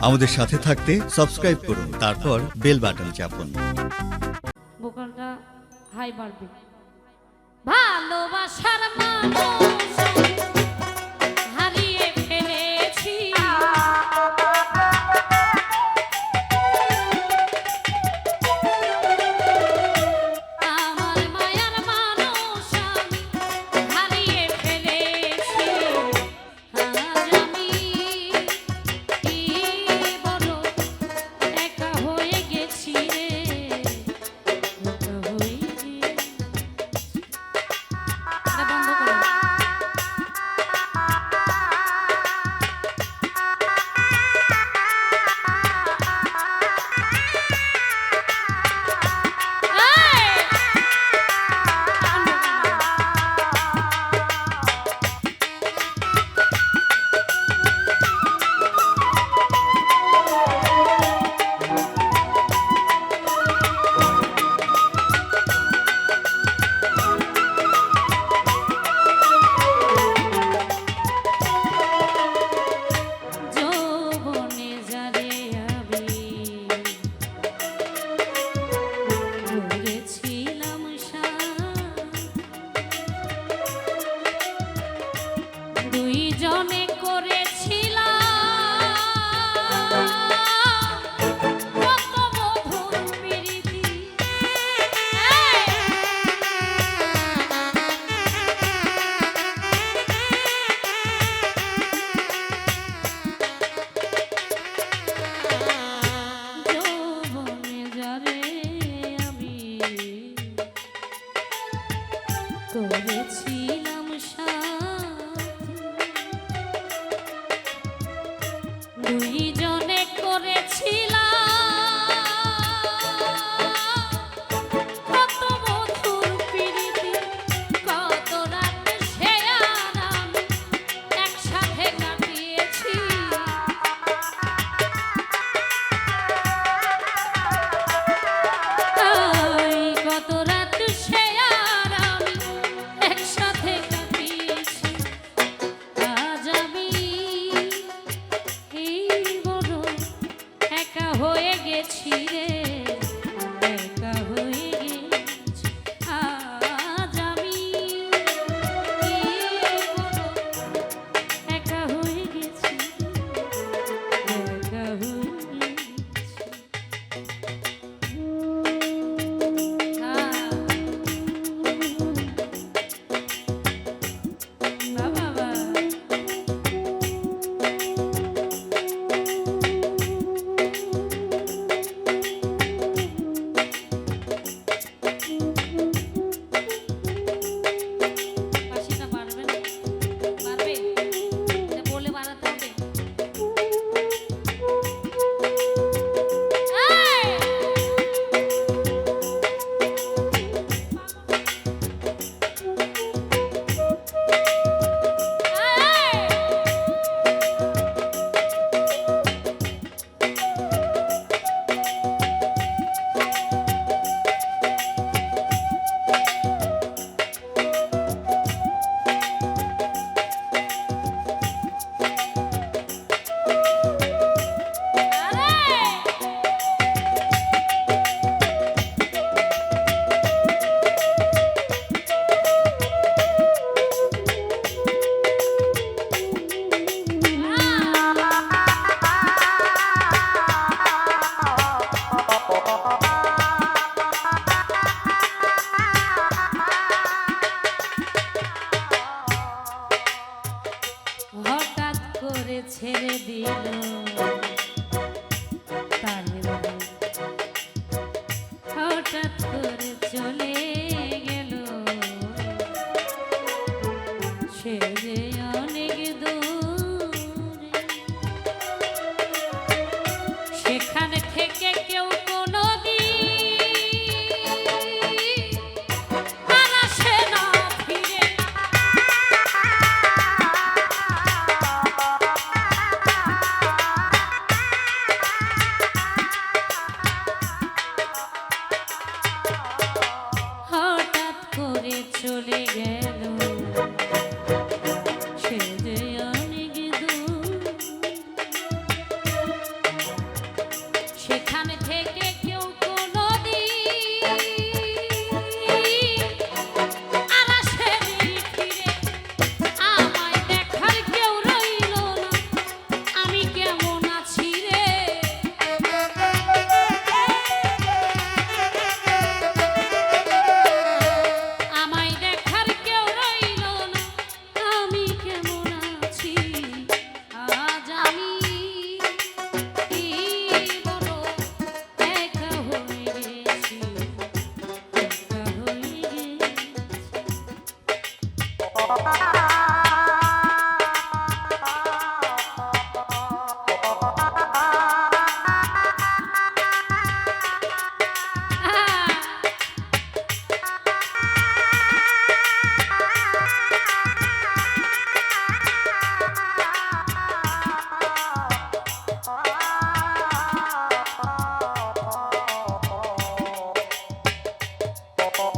আমাদের সাথে থাকতে সাবস্ক্রাইব করুন তারপর বেল বাটন চাপুন। ভালোবাসার মানুষ। 不一。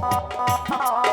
Oh, oh, oh. oh.